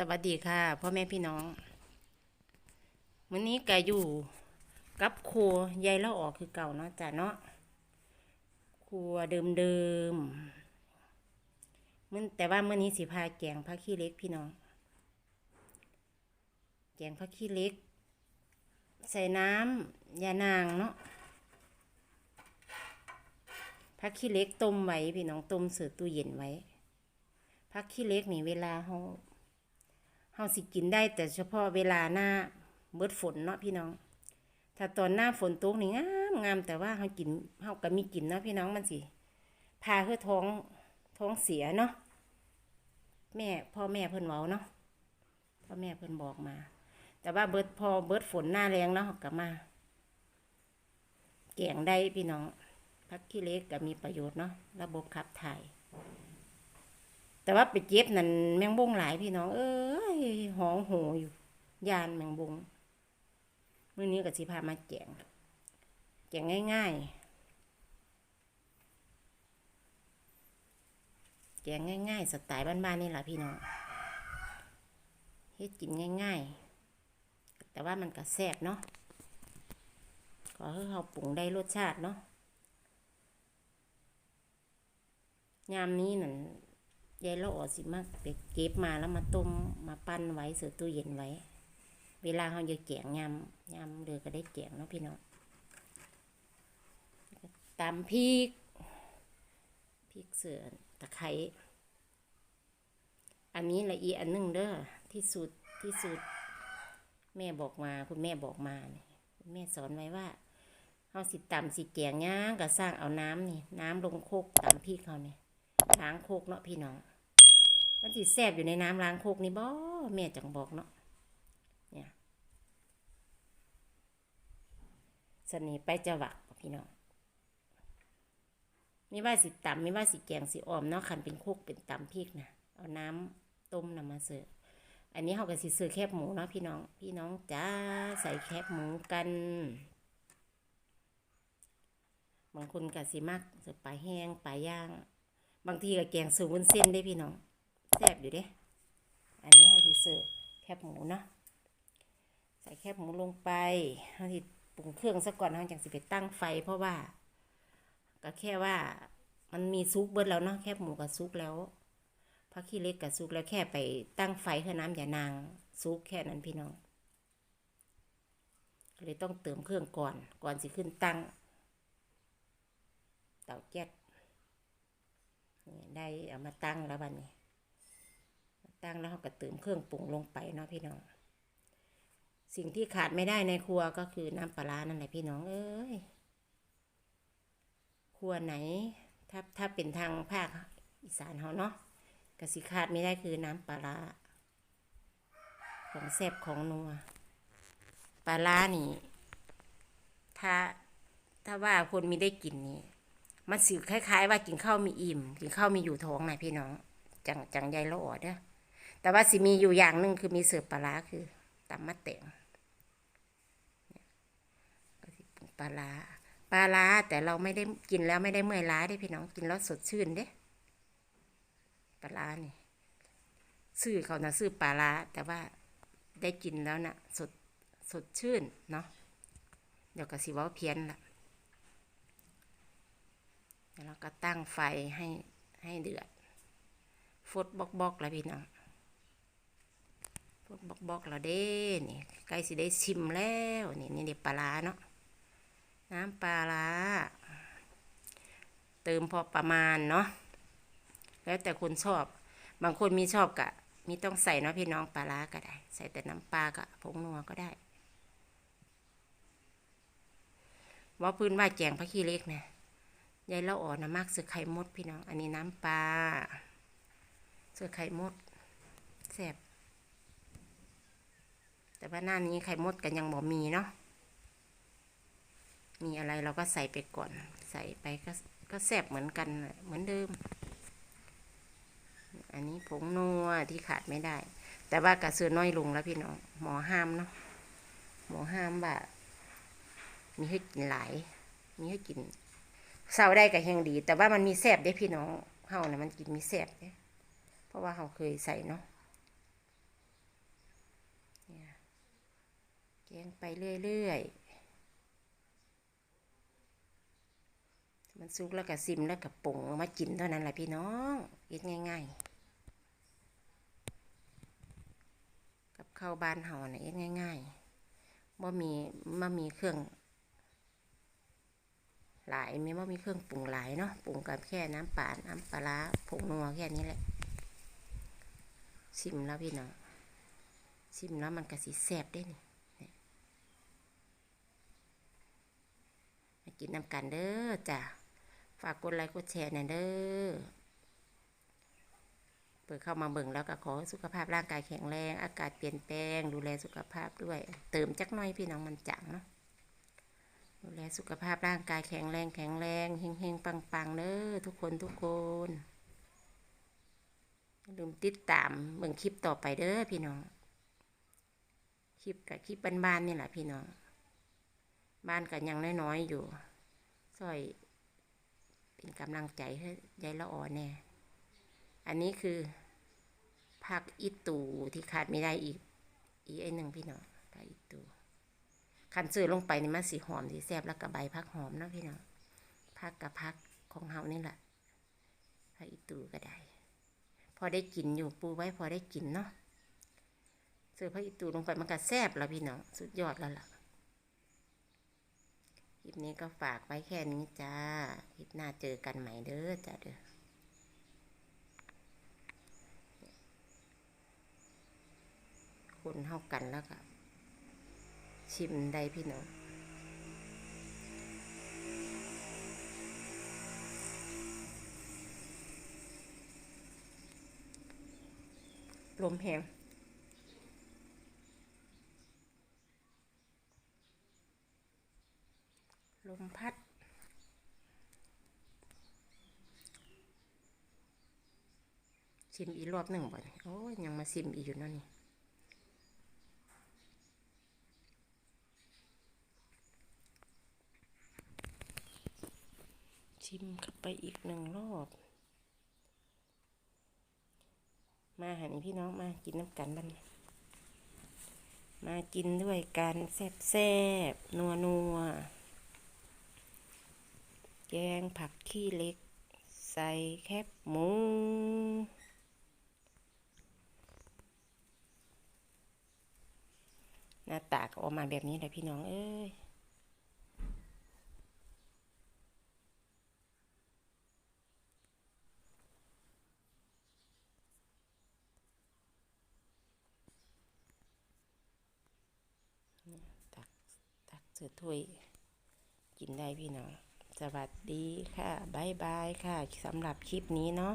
สวัสดีค่ะพ่อแม่พี่น้องมื้อนี้แกอยู่กับครัวยายละออกคือเก่าเนาะจ้ะเนาะครัวเดิมๆมื้อแต่ว่าเมื้อนี้สิพาแกงผักขี้เล็กพี่น้อง แกงผักขี้เล็ก ใส่น้ำยานางเนาะผักขี้เล็กต้มไว้พี่น้องต้มเสือตู้เย็นไว้ผักขี้เล็กนี่เวลาเฮา เฮาสิกินได้แต่เฉพาะเวลาหน้าเบิดฝนเนาะพี่น้อง ถ้าตอนหน้าฝนตกนี่งามงามแต่ว่าเฮากินเฮาก็มีกินเนาะพี่น้องมันสิพาเพื่อท้องท้องเสียเนาะแม่พ่อแม่เพิ่นเว้าเนาะพ่อแม่เพิ่นบอกมา แต่ว่าเบิดพอเบิดฝนหน้าแรงเนาะก็มาแกงได้พี่น้องพักขี้เล็กก็มีประโยชน์เนาะระบบขับถ่าย แต่ว่าไปเจ็บนั่นแมงบงหลายพี่น้อง เอ้ยหองโหอยู่ ยานแมงบงมื้อนี้ก็สิพามาแจงแจงง่ายๆแจงง่าย ๆ สไตล์บ้านๆนี่แหละพี่น้องเฮ็ดกินง่าย ๆ แต่ว่ามันก็แซ่บเนาะขอให้เราปรุงได้รสชาติเนาะยามนี้นั่น ยายละออสิมากไปเก็บมาแล้วมาต้มมาปั้นไว้เสือตู้เย็นไว้ เวลาเขาจะแกงยำยำเดือก็ได้แกงเนาะพี่น้องตำพริกพริกเสือตะไคร้อันนี้ละเอียดอันหนึ่งเด้อที่สุดที่สุด แม่บอกมาคุณแม่บอกมาเนี่ยคุณแม่สอนไว้ว่าเขาสิตำสิแกงย่างก็สร้างเอาน้ำนี่ น้ำลงโคกตำพริกเขาเนี่ยล้างโคกเนาะพี่น้อง มันสิแซ่บอยู่ในน้ำล้างโคกนี่บ่แม่จังบอกเนาะเนี่ยสนีไปจะหวักพี่น้องมีว่าสิตำมีว่าสิแกงสิออมเนาะคันเป็นโคกเป็นตำพริกนะเอาน้ำต้มนำมาเสิร์ฟอันนี้เขาก็สิเสิร์ฟแคบหมูเนาะพี่น้อง พี่น้องจ้าใส่แคบหมูกันบางคนก็สิมักเสิร์ฟปลาแห้งปลาย่าง บางทีก็แกงสูวุ้นเส้นได้พี่น้อง แซ่บอยู่เด้ อันนี้เราสิเสิร์ฟแคบหมูเนาะ ใส่แคบหมูลงไปเราสิปรุงเครื่องซะก่อนเราจังสิไปตั้งไฟ เพราะว่า ก็แค่ว่ามันมีซุกเบิดแล้วเนาะแคบหมูกับซุกแล้วพักขี้เล็กกับซุกแล้วแค่ไปตั้งไฟเพื่อน้ำอย่านางซุกแค่นั้นพี่น้องเลยต้องเติมเครื่องก่อน ก่อนสิขึ้นตั้ง เตาแก๊สได้เอามาตั้งแล้ววันนี้ ตั้งแล้วเขาก็เติมเครื่องปรุงลงไปเนาะพี่น้อง สิ่งที่ขาดไม่ได้ในครัวก็คือน้ำปลาร้านั่นแหละพี่น้องเอ้ยครัวไหน ถ้าถ้าเป็นทางภาคอีสานเขาเนาะกสิขาดไม่ได้คือน้ำปลาร้าของแซ่บของนัวปลาร้านี่ ถ้าถ้าว่าคนมีได้กินนี่มันสิคล้าย ๆ ว่ากินข้าวมีอิ่ม กินข้าวมีอยู่ท้องนะพี่น้อง จังจังใยละออเด้อ แต่ว่าสิมีอยู่อย่างหนึ่งคือมีเสิร์ฟปลาร้าคือตำมะแตงเนี่ยก็สิปรุงปลาร้าปลาร้าแต่เราไม่ได้กินแล้วไม่ได้เมื่อยล้าได้พี่น้องกินแล้วสดชื่นเด้ปลาร้านี่ซื้อเขานะซื้อปลาร้าแต่ว่าได้กินแล้วนะสดสดชื่นเนาะเดี๋ยวก็สิว่าเพี้ยนละแล้วเราก็ตั้งไฟให้ให้เดือดฟดบอกบอกแล้วพี่น้อง บอกบอกแล้วเด้นี่ใกล้สิได้ชิมแล้วนี่นี่เด็ปลาร้าเนาะน้ำปลาร้าเติมพอประมาณเนาะแล้วแต่คนชอบบางคนมีชอบกะมีต้องใส่เนาะพี่น้องปลาร้าก็ได้ ใส่แต่น้ำปลากะผงนัวก็ได้ว่าพื้นว่าแจงพระขี้เล็กเนี่ยยายละอ่อนนะมากสือไข่มดพี่น้อง อันนี้น้ำปลาสือไข่มดแซ่บ แต่ว่าหน้านี้ไข่มดกันยังบ่มีเนาะมีอะไรเราก็ใส่ไปก่อน ใส่ไปก็ก็แซ่บเหมือนกันเหมือนเดิม อันนี้ผงนัวที่ขาดไม่ได้ แต่ว่ากระเสือน้อยลงแล้วพี่น้องหมอห้ามเนาะหมอห้ามว่ามีให้กินหลาย มีให้กินเศร้าได้ก็แหงดี แต่ว่ามันมีแสบได้พี่น้องเฮานะมันกินมีแสบเด้เพราะว่าเฮาเคยใส่เนาะ แกงไปเรื่อยๆ มันสุกแล้วก็ซิมแล้วก็ปรุงเอามากินเท่านั้นแหละพี่น้องเฮ็ดง่าย ๆ กับข้าวบ้านเฮาน่ะเฮ็ดง่ายๆบ่มีบ่มีเครื่อง หลายมีบ่มีเครื่องปรุงหลายเนาะปรุงกับแค่น้ำปลาน้ำปลาร้าผงนัวแค่นี้แหละชิมแล้วพี่น้องชิมแล้วมันก็สิแซ่บได้นี่นี่มา กินน้ำกันเด้อจ้ะฝากกดไลค์กดแชร์หน่อยเด้อเปิดเข้ามาเบิ่งแล้วก็ขอสุขภาพร่างกายแข็งแรง อากาศเปลี่ยนแปลง ดูแลสุขภาพด้วย เติมจักหน่อยพี่น้องมันจังเนาะดูแลสุขภาพร่างกายแข็งแรงแข็งแรงเฮงเฮงปังปังเด้อทุกคนทุกคนอย่าลืมติดตามเบิ่งคลิปต่อไปเด้อพี่น้อง คลิปกับคลิปบ้านๆนี่แหละพี่น้อง บ้านกันยังน้อยๆอยู่ ซอย เป็นกำลังใจให้ยายละอ่อนแน่อันนี้คือผักอีตูที่ขาดไม่ได้อีก อีกไอหนึ่งพี่น้องผักอีตูคันซื้อลงไปนี่มันสีหอมสีแซ่บแล้วกับใบผักหอมนะพี่น้องผักกับผักของเฮานี่แหละผักอีตูก็ได้ พอได้กินอยู่ปูไว้พอได้กินเนาะซื้อผักอีตูลงไปมันก็แซ่บแล้วพี่น้องสุดยอดแล้วล่ะ ลิปนี้ก็ฝากไว้แค่นี้จ้า คลิปหน้าเจอกันใหม่เด้อจ้าเด้อคนเท่ากันแล้วก็ชิมได้พี่น้องลมแหง ลมพัด ชิมอีกรอบหนึ่งบ่เนี่ยโอ้ยยังมาชิมอีกอยู่นั่นนี่ชิมเข้าไปอีกหนึ่งรอบ มาหันพี่น้องมากินน้ำกันบ้านมากินด้วยกันแซ่บแซบนัวนัวๆ แกงผักขี้เล็ก ใส่แคบหมูหน้าตาก็ออกมาแบบนี้แหละพี่น้องเอ้ยตักตักเสือถ้วยกินได้พี่น้อง สวัสดีค่ะ บ๊ายบายค่ะสำหรับคลิปนี้เนาะ